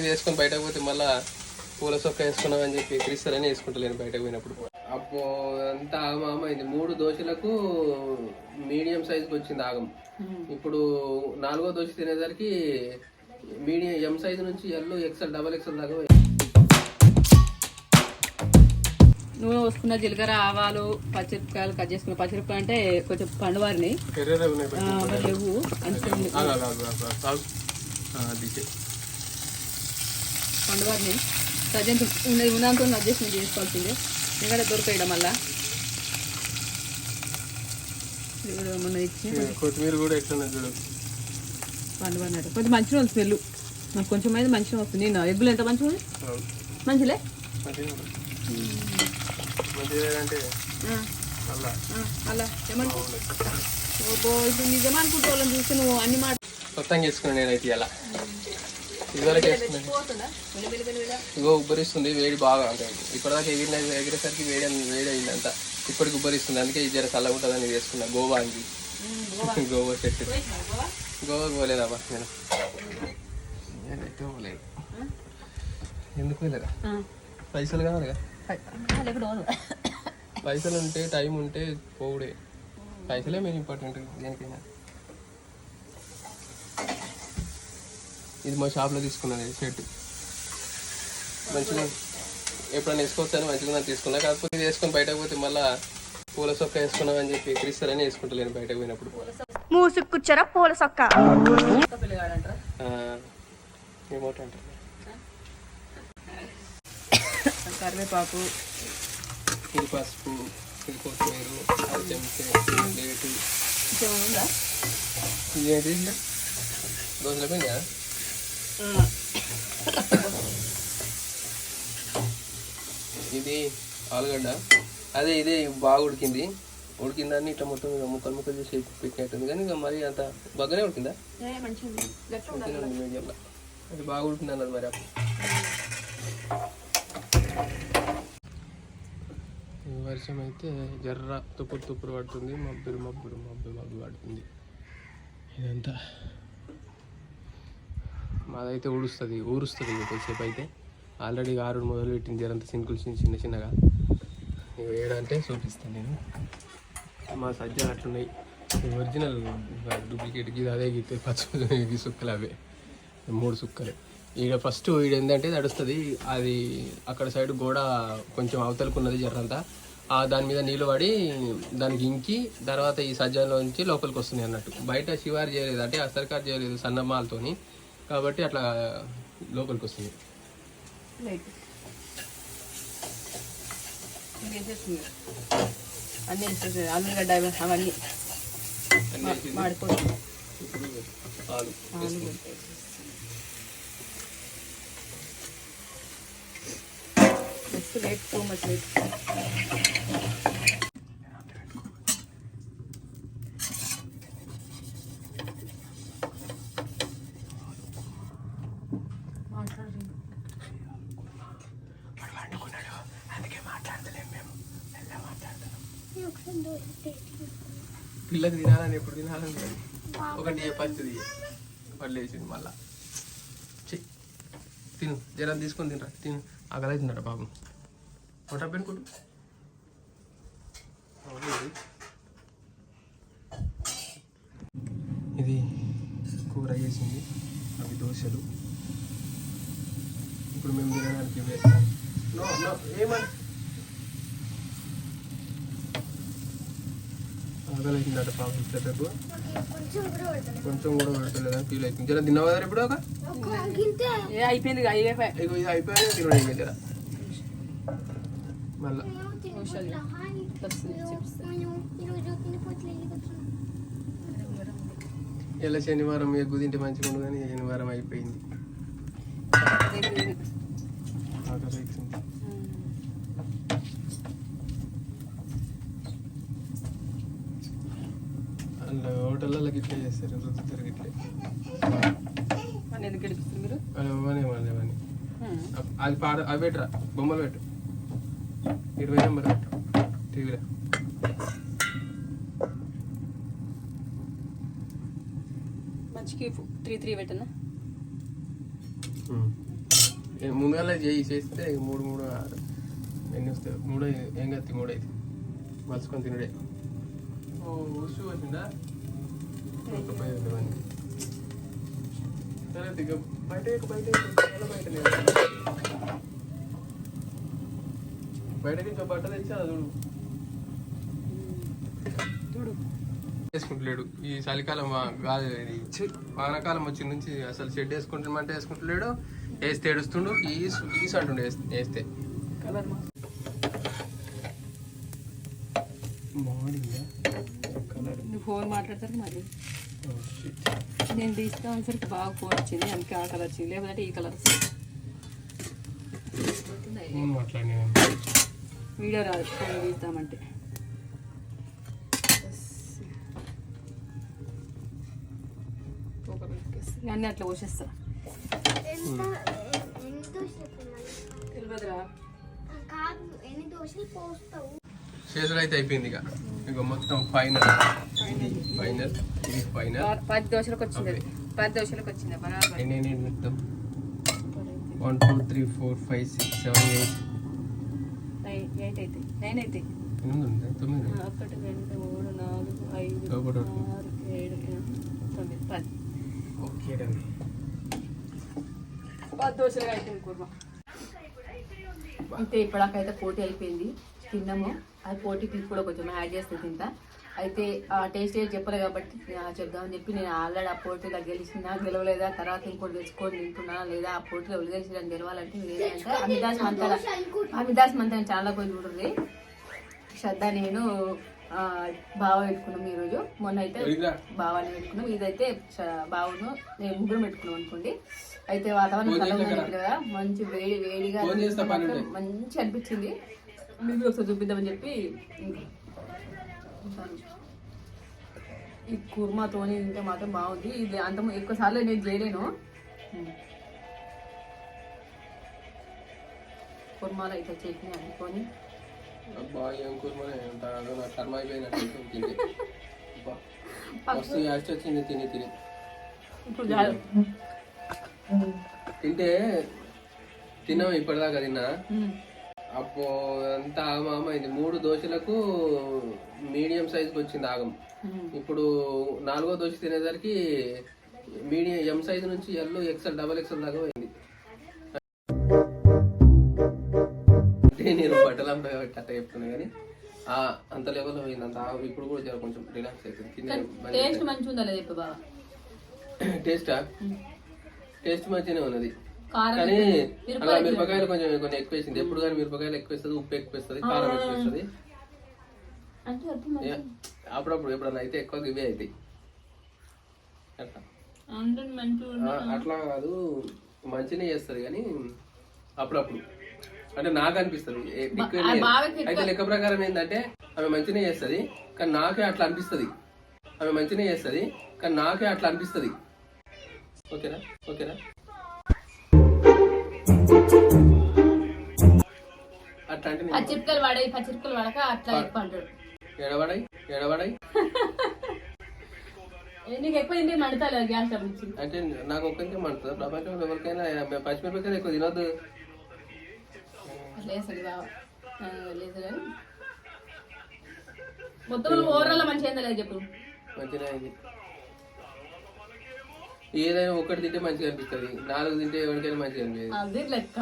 ఇది వేసుకొని బయటకు పోతే మళ్ళా పూల సొక్క వేసుకున్నాం అని చెప్పి క్రిస్తారని వేసుకుంటలేను బయటకు పోయినప్పుడు. అబ్బో అంత ఆగమాగం అయింది. మూడు దోశలకు మీడియం సైజుకి వచ్చింది ఆగం. ఇప్పుడు నాలుగో దోశ తినేసరికి మీడియం ఎం సైజు నుంచి ఎల్ ఎక్సెల్ డబల్ ఎక్సెల్ దాకా. నూనె పోసుకున్న జీలకర్ర ఆవాలు పచ్చిమిరపకాయలు కట్ చేసుకున్న పచ్చిమిరపకాయ అంటే కొంచెం పండువారిని. లేవు తీసే. పండువారిని సజ్జంత ఉన్నది ఉన్నంత అడ్జస్ట్మెంట్ చేసుకోవాల్సిందే. ఎందుకంటే దొరకడం మళ్ళా? మొన్న ఇచ్చి కొత్తిమీర కూడా ఎట్లా చూడు. కొంచెం మంచిగా ఉంది స్మెల్. నాకు కొంచెం అయితే మంచిగా వస్తుంది. నేను ఎగ్గులు ఎంత మంచిగా. మంచిలే? అలా ఏమంటావు? ఇప్పుడు నిజమా అనుకుంటే వాళ్ళని చూస్తే నువ్వు అన్ని మాట మొత్తం చేసుకున్నాను నేనైతే ఇలా ఇగో ఉబ్బరిస్తుంది వేడి బాగా అంటే ఇప్పటిదాకా ఎగిరిన ఎగిరేసరికి వేడి అన్- వేడి అయింది అంతా ఇప్పటికి ఉబ్బరిస్తుంది అందుకే ఇది జర చల్లగా ఉంటుందని వేసుకున్నా. గోవా అంగి గోవా. పోయినావా గోవా? పోలేదమ్మా నేను. పోలేదు. ఎందుకు ఆ. పైసలు కావాలిగా. పైసలు ఉంటే టైం ఉంటే పోవుడే. పైసలే మెయిన్ ఇంపార్టెంట్ దేనికైనా. ఇది మా షాప్లో తీసుకున్నది షర్ట్ మంచిగా ఎప్పుడైనా వేసుకోవచ్చని మంచిగా తీసుకున్నా. కాకపోతే ఇది వేసుకొని బయటకు పోతే మళ్ళా పూల సొక్క వేసుకున్నాం అని చెప్పి క్రిస్తారని వేసుకుంటలేను బయటకు పోయినప్పుడు. మూసుకుచ్చర పూల సొక్క? కొత్త పిల్లగాడంటారా? ఏమోట అంటారు కరివేపాకు. ఇది పసుపు ఇది కొత్తిమీర అది చెంచే ప్లేటు కొంచెం ఉందా ఇదేంటి? దోశల పిండి ఇది ఆలుగడ్డ. అదే ఇదే బాగా ఉడికింది. ఉడికిందని ఇట్లా మొత్తం ఇక ముక్కలు ముక్కలు చేసి పెట్టినట్టుంది. కానీ ఇక మరి అంత బాగానే ఉడికిందా? మీడియంలో. అది బాగా ఉడికింది అన్నది మరి వర్షం అయితే జర్ర తుప్పురు తుప్పురు పడుతుంది. మబ్బులు మబ్బులు మబ్బు మబ్బు పడుతుంది. ఇదంతా మాదైతే ఊడుస్తుంది ఊరుస్తుంది కొద్దిసేపు అయితే. ఆల్రెడీ ఆరు మొదలు పెట్టింది జరంత సినుకులు చిన్న చిన్న చిన్నగా. ఇవి ఏడంటే చూపిస్తాను నేను. మా సజ్జలు అట్లున్నాయి. ఒరిజినల్ డూప్లికేట్ ఇది అదే గీతే పచ్చి ఇవి సుక్కలు అవే. మూడు సుక్కలు. ఈడ ఫస్ట్ ఈడ ఏంటంటే నడుస్తుంది అది అక్కడ సైడ్ గోడ కొంచెం అవతలకున్నది జర్రంతా. ఆ దాని మీద నీళ్ళు పడి దానికి ఇంకి తర్వాత ఈ సజ్జలో నుంచి లోపలికి వస్తుంది అన్నట్టు. బయట శివారు చేయలేదు అంటే అసర్కారు చేయలేదు సన్నమాలతోని కాబట్టి అట్లా లోపలికి వస్తుంది. అన్నీ వేసేస్తుంది. ఆలుగడ్డ అవి- అవన్నీ మాడిపోతుంది లేట్ టూ మచ్ లేట్ పిల్లకి తినాలని ఎప్పుడు తినాలని. ఒకటి చెప్పచ్చుది వాళ్ళు వేసింది మళ్ళా. చి తిను జరం తీసుకొని తినరా తిను. ఆకలి తిన్నారా బాబు. పొట్ట పెనుకుంటు ఇది కూర వేసింది అవి దోశలు. ఇప్పుడు మేము తినడానికి ఇవే నో నో ఏమని? ఆకలిసిందట పాపం పెద్దకు కొంచెం కూడా పెడతలేదని ఫీల్ అవుతుంది జర తిన్నావా కదా ఇప్పుడు ఒక ఏ అయిపోయింది ఇక, అయిపోయి ఇగో ఇది అయిపోయాక తినడం ఇంకా జర మళ్ళా ఇలా శనివారం ఎగ్గు తింటే మంచిగా ఉండు కానీ శనివారం అయిపోయింది ఆకలి అవుతుంది అలా హోటళ్ళకి ఇట్లా చేస్తారు రుద్దుతారు ఎందుకు మీరు? అది ఇవ్వని ఇవ్వని ఇవ్వని హ్మ్. అది పాడ అవి పెట్టురా? బొమ్మలు పెట్టు. ఇరవై నెంబర్ పెట్టు. టీవీలో. మంచికి త్రీ త్రీ పెట్టనా ఏ- ముందుగాల చేయి చేస్తే మూడు మూడు ఎన్ని వస్తాయి? మూడు ఏం కత్తి? మూడు అయితే మలుచుకొని తినడే. ఓ ఉసు వచ్చిందా? సరే దిగ. బయట. బయటకి బట్ట తెచ్చి అది చూడు. చూడు. వేసుకుంటలేడు ఈ చలికాలం కాదు ఇది. ఛీ, వానాకాలం వచ్చి నుంచి అసలు షెడ్ వేసుకుంటామంటే వేసుకుంటలేడు. వేస్తే ఏడుస్తుండు. ఈసు ఈసు అంటుండే వేస్తే- వేస్తే కలర్ మా మాడిందా కలర్ నువ్వు ఫోన్ మాట్లాడతారు మరి. నేను తీస్తా సరికి బాగా ఫోన్ వచ్చింది అందుకే ఆ కలర్ వచ్చింది లేకపోతే ఈ కలర్ వీడియో రాదు ఫోన్ తీద్దామంటే. అన్నీ అట్లా పోసేస్తా? తెలియదురా ఎన్ని దోశలు పోస్తావు? చేతులు అయితే అయిపోయింది ఇక. ఇక మొత్తం ఫైనల్ ఇది ఫైనల్ ఇది ఫైనల్ పది దోశలకు వచ్చింది. పది దోశలకు వచ్చింది. బరాబర్. ఎన్ని మొత్తం? One two three four five six seven eight eight అయితే నైన్ అయితే ఎనిమిది ఉంది. తొమ్మిది. ఒకటి రెండు మూడు నాలుగు ఐదు ఒకటి. ఆరు ఏడు తొమ్మిది పది. ఓకే డన్ పది దోశలు అయిపోయింది కుర్మా. అంతే ఇప్పటికైతే పోటీ అయిపోయింది. తిన్నాము. అది పోటీకి కూడా కొంచెం యాడ్ చేస్తే తింటా. అయితే ఆ టేస్ట్ ఏది చెప్పలే కాబట్టి చెప్దామని చెప్పి నేను ఆల్రెడీ ఆ పోటీలో గెలిచిన గెలవలేదా తర్వాత ఇంకోటి తెచ్చుకొని తింటున్నా లేదా? ఆ పోటీలో గెలిచిన గెలవాలంటే ఏంటంటే అమిదాస్ మంతల అమిదాస్ మంతల చాలా పోయి చూడండి. శ్రద్ధ నేను బావ పెట్టుకున్నాం ఈరోజు. మొన్న అయితే ఎడిగా? బావాని పెట్టుకున్నాం. ఇదైతే బావును నేను ముగ్గురు పెట్టుకున్నాం అనుకోండి. అయితే వాతావరణం కదా మంచి వేడి వేడిగా. మంచి అనిపించింది. మీకు ఒకసారి చూపిద్దామని చెప్పి ఈ కుర్మాతోని తింటే మాత్రం బాగుంది. ఇది అంత ఎక్కువ సార్లు నేను చేయలేను. కుర్మాలో అయితే చట్నీ అనుకొని. వచ్చింది. తిని తిని. ఇప్పుడు చాలు తింటే తిన్నాం ఇప్పటిదాకా తిన్నా? అంత ఆగమైంది మూడు దోశలకు మీడియం సైజ్కి వచ్చింది ఆగం. ఇప్పుడు నాలుగో దోశ తినేసరికి మీడియం ఎం సైజ్ నుంచి ఎల్ ఎక్సెల్ డబల్ ఎక్సెల్ దాకా పోయింది. అంటే నేను బట్టలు అమ్మ అట్ట చెప్తున్నా కానీ ఆ అంత లెవెల్లో పోయింది. అంత ఆగం. ఇప్పుడు కూడా జర కొంచెం రిలాక్స్ అవుతుంది కింద టేస్ట్ మంచిగా ఉన్నది. కారం కానీ. అలా మిరపకాయలు కొంచెం కొన్ని ఎక్కువ వేసింది ఎప్పుడు కానీ మిరపకాయలు ఎక్కువ వేస్తుంది ఉప్పు ఎక్కువ వేస్తుంది కారం ఎక్కువ వేస్తుంది అంటే అర్థం ఏ, అప్పుడప్పుడు ఎప్పుడన్నా అయితే ఎక్కువ ఇవే అవుతాయి అట్లా. అంటే మంచిగా ఆ, అట్లా కాదు మంచిగానే చేస్తుంది కానీ అప్పుడప్పుడు. అంటే నాకు అనిపిస్తుంది ఏ, ఎక్కువ ఆ లేదు. బావకి అయితే లెక్క ప్రకారం ఏంటంటే ఆమె మంచిగానే చేస్తుంది కానీ నాకే అట్లా అనిపిస్తుంది. ఆమె మంచిగానే చేస్తుంది కానీ నాకే అట్లా అనిపిస్తుంది. ఓకేనా? ఓకేనా? పచ్చిమిరపకాయలు వాడాయి పచ్చిమిరపకాయలు వాడక అట్లా ఎక్కువ అంటాడు ఎడబడాయి ఎడబడాయి. నీకు ఎక్కువ తింటే మండుతా గ్యాస్ ఇచ్చి అంటే నాకు ఒక్కరికే మండుతుంది. ప్రపంచంలో ఎవరికైనా పచ్చిమిరపకాయలు ఎక్కువ తినొద్దు. లేదు బావ. ఆ, లేదు కానీ. మొత్తం ఓవరాల్ మంచిగా లేదు చెప్పు. మంచిగా అయింది. ఏదైనా ఒక్కటి తింటే మంచిగా అనిపిస్తుంది నాలుగు తింటే ఎవరికైనా మంచిగా అనిపించదు అది లెక్క.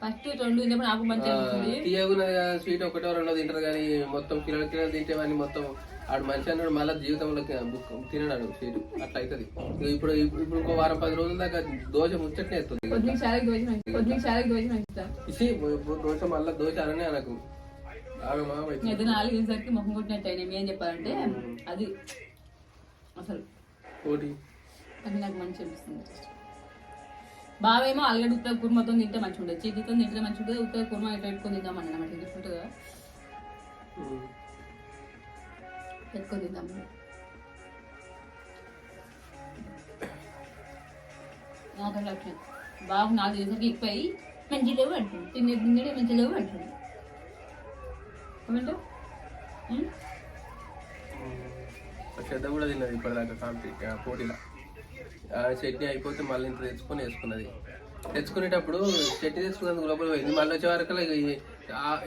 ఫస్ట్ రెండు తిన్నప్పుడు నాకు మంచిగా అనిపిస్తుంది. తీయగున్నది కదా స్వీట్ ఒకటో రెండో తింటారు కానీ మొత్తం కిలో కిలో తింటే వాడిని మొత్తం ఆడు మంచి అన్నాడు మళ్ళీ జీవితంలో బుక్ తినడాడు స్వీట్ అట్లా అవుతుంది ఇప్పుడు ఇప్పుడు ఇంకో వారం పది రోజుల దాకా దోశ ముచ్చట్నే ఎత్తుంది కొద్ది శాలకి దోషం మంచిది కొద్ది శాలకి దోషం మంచిదా ఇసి ఇప్పుడు దోశ మళ్ళీ దోశ అననే అనకు. నాలుగు మొహం కొట్టినట్టు అయినా ఏం చెప్పాలంటే అది అసలు అది నాకు మంచి అనిపిస్తుంది బావేమో ఆల్రెడీ ఉత్తర కుర్మతో తింటే మంచిగా ఉంటుంది చికెన్తో తింటే మంచిగా ఉంటుంది ఉత్తర కుర్మ ఇట్లా పెట్టుకొని తిందామని అన్నమాట ఉంటుంది కదా. పెట్టుకొని తిందాము నాకు అట్లా బాబు నాకు చేసరికి ఎక్కువ అయ్యి మంచి లేవు అంటుంది. తినే తిండే మంచి లేవు అంటుంది. ఏమంటావు శ్రద్ధ కూడా తిన్నది ఇప్పటిదాకా కాంపి పోటీలో. చట్నీ అయిపోతే మళ్ళీ ఇంత తెచ్చుకొని వేసుకున్నది. తెచ్చుకునేటప్పుడు చెట్టు తెచ్చుకున్నందుకు లోపల పోయింది. మళ్ళీ వచ్చే వరకు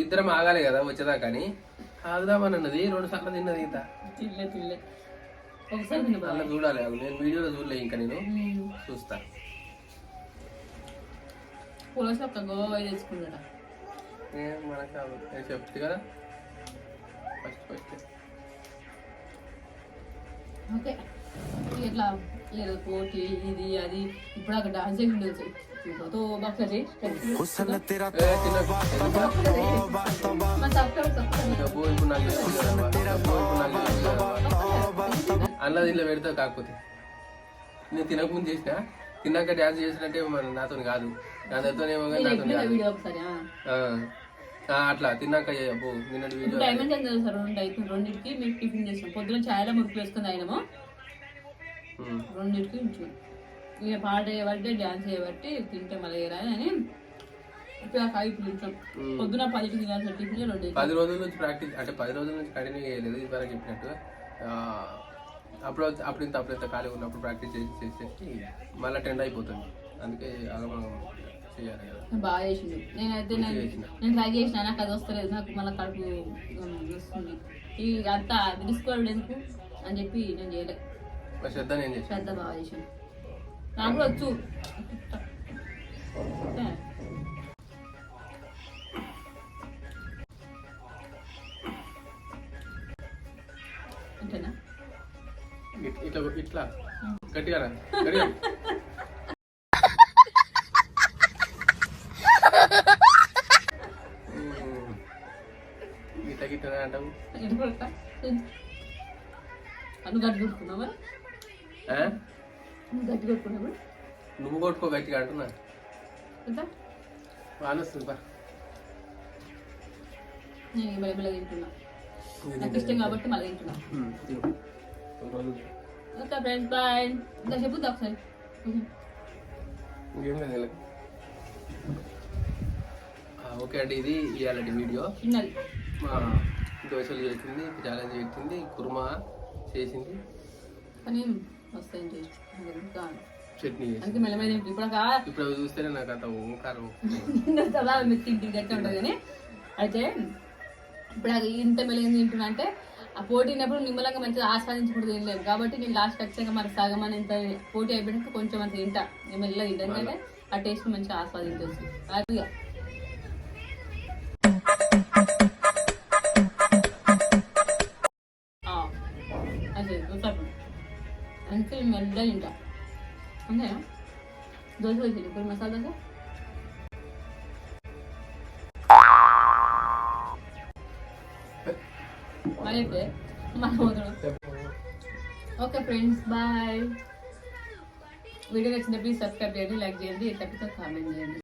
ఇద్దరం ఆగాలి కదా వచ్చేదాకా అని ఆగుదామని అన్నది రెండు సార్లు తిన్నది ఇంత. అలా చూడాలి. నేను వీడియోలో చూడలే ఇంకా నేను. చూస్తా. పులస గోవా తెచ్చుకున్నాడా మనకు చెప్తే కదా. ఫస్ట్ ఫస్ట్ అంతే ఇట్లా ఏదో పోటీ ఇది అది. ఇప్పుడు అక్కడ డాన్స్ చేసి ఉండొచ్చు. అన్న దీంట్లో పెడతావు కాకపోతే. నేను తినకముందు చేసిన. తిన్నాక డాన్స్ చేసినట్టే నాతో కాదు. నా దగ్గరతోనేమో నాతో అట్లా తిన్నాక అబ్బో నిన్నటి వీడియో డైమండ్ రెండు అయిపోయింది. రెండింటికి మేము టిఫిన్ చేసాం పొద్దున ఛాయలో మురుకులు వేసుకుని అయినాము. రెండింటికి ఉంచాం. ఇక పాట చేయబట్టి డ్యాన్స్ చేయబట్టి తింటే మళ్ళీ అని పొద్దున పదికి తినాల్సిన టిఫిన్ రెండు పది రోజుల నుంచి ప్రాక్టీస్ అంటే పది రోజుల నుంచి కంటిన్యూ చేయలేదు ఇదివరకు చెప్పినట్టు. ఆ, అప్పుడు అప్పుడు ఇంత అప్పుడు ఇంత ఖాళీ ఉన్నప్పుడు ప్రాక్టీస్ చేసి చేసేసి మళ్ళీ టెండ్ అయిపోతుంది. అందుకే కదా బాగా చేసిండు. నేనైతే నేను నేను ట్రై చేసిన నాకు అది వస్తలేదు. నాకు మళ్ళీ కడుపు వస్తుంది ఈ అంతా తీసుకోవడం ఎందుకు? అని చెప్పి నేను చేయలే. శ్రద్ధ బాగా చేసాను నాకు కూడా వచ్చు. ఇట్లా ఇట్లా. గట్టిగా. గట్టిగా. కొడతా? నువ్వు గట్టి కొట్టుకున్నావా? నువ్వు గట్టి కొట్టుకున్నావా? నువ్వు కొట్టుకో గట్టిగా అంటున్నా. ఎంత? వానొస్తుంది బా నేను మెల్ల మెల్ల తింటున్నా. నాకు ఇష్టం కాబట్టి మళ్ళీ తింటున్నా. Okay friends bye. ఇంకా చెప్పుద్దా ఒకసారి? కొంచెం. ఇంకేం లేదు వీళ్ళకి. ఆ, ఓకే అండి ఇది ఇవాళ వీడియో. చిన్నది. దోశలు చేసింది ఛాలెంజ్ పెట్టింది కుర్మా చేసింది. కానీ చట్నీ అందుకే మెల్లమెల్ల ఇప్పుడు ఇప్పుడు అవి చూస్తేనే నాకు అంత ఓంకారం చాలా గట్టి ఉంటుంది కానీ అయితే ఇప్పుడు అది ఇంత మెల్లగా తింటున్నా అంటే ఆ పోటీ ఉన్నప్పుడు నిమ్మలంగా మంచిగా ఆస్వాదించుకుంటూ తినలేము. కాబట్టి నేను లాస్ట్ ఖచ్చితంగా మరి సగం అని ఇంత పోటీ అయిపోయినాక కొంచెం అంత తింటా. మెల్లగా తింటాను ఎందుకంటే ఆ టేస్ట్ మంచిగా ఆస్వాదించవచ్చు అదే దోశ అందుకే నేను మెల్లగా తింటా అంతేనా దోశ వేసి ఇప్పుడు మసాలా దోశ మళ్ళీ అయితే మనం వదలం ఓకే ఫ్రెండ్స్ బాయ్ వీడియో నచ్చిన ప్లీజ్ సబ్స్క్రైబ్ చేయండి లైక్ చేయండి తప్పితే కామెంట్ చేయండి